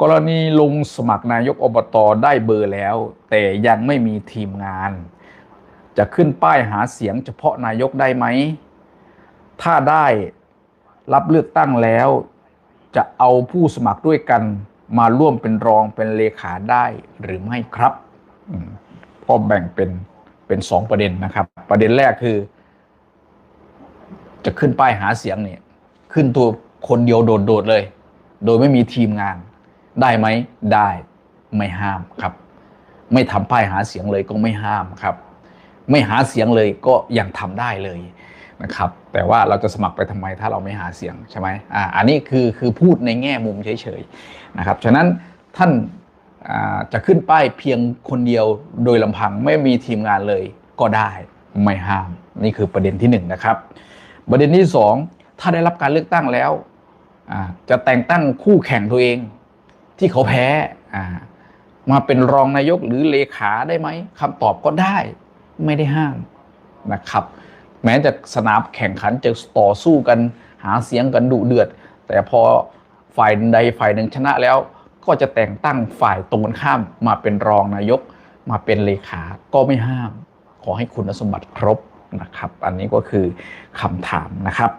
กรณีลงสมัครนายกอบตได้เบอร์แล้ว แต่ยังไม่มีทีมงาน จะขึ้นป้ายหาเสียงเฉพาะนายกได้ไหม ถ้าได้รับเลือกตั้งแล้ว จะเอาผู้สมัครด้วยกันมาร่วมเป็นรองเป็นเลขาได้หรือไม่ครับอมก็แบ่งเป็นเป็นสองประเด็นนะครับ ประเด็นแรกคือ จะขึ้นป้ายหาเสียงเนี่ย ขึ้นตัวคนเดียวโดดๆเลย โดยไม่มีทีมงาน ได้ไหมได้ไม่ห้ามครับ ไม่ทำป้ายหาเสียงเลยก็ไม่ห้ามครับ ไม่หาเสียงเลยก็ยังทำได้เลยนะครับ แต่ว่าเราจะสมัครไปทำไมถ้าเราไม่หาเสียงใช่ไหมอ่าอันนี้คือคือพูดในแง่มุมเฉยๆนะครับฉะนั้นท่านจะขึ้นป้ายเพียงคนเดียวโดยลำพังไม่มีทีมงานเลยก็ได้ไม่ห้าม นี่คือประเด็นที่หนึ่งนะครับ ประเด็นที่สองถ้าได้รับการเลือกตั้งแล้ว จะแต่งตั้งคู่แข่งตัวเอง ที่เขาแพ้มาเป็นรองนายกหรือเลขาได้ไหมคำตอบก็ได้ไม่ได้ห้ามนะครับ แม้จะสนามแข่งขันจะต่อสู้กันหาเสียงกันดุเดือด แต่พอฝ่ายใดฝ่ายหนึ่งชนะแล้ว ก็จะแต่งตั้งฝ่ายตรงกันข้ามมาเป็นรองนายก มาเป็นเลขาก็ไม่ห้าม ขอให้คุณสมบัติครบนะครับ อันนี้ก็คือคำถามนะครับ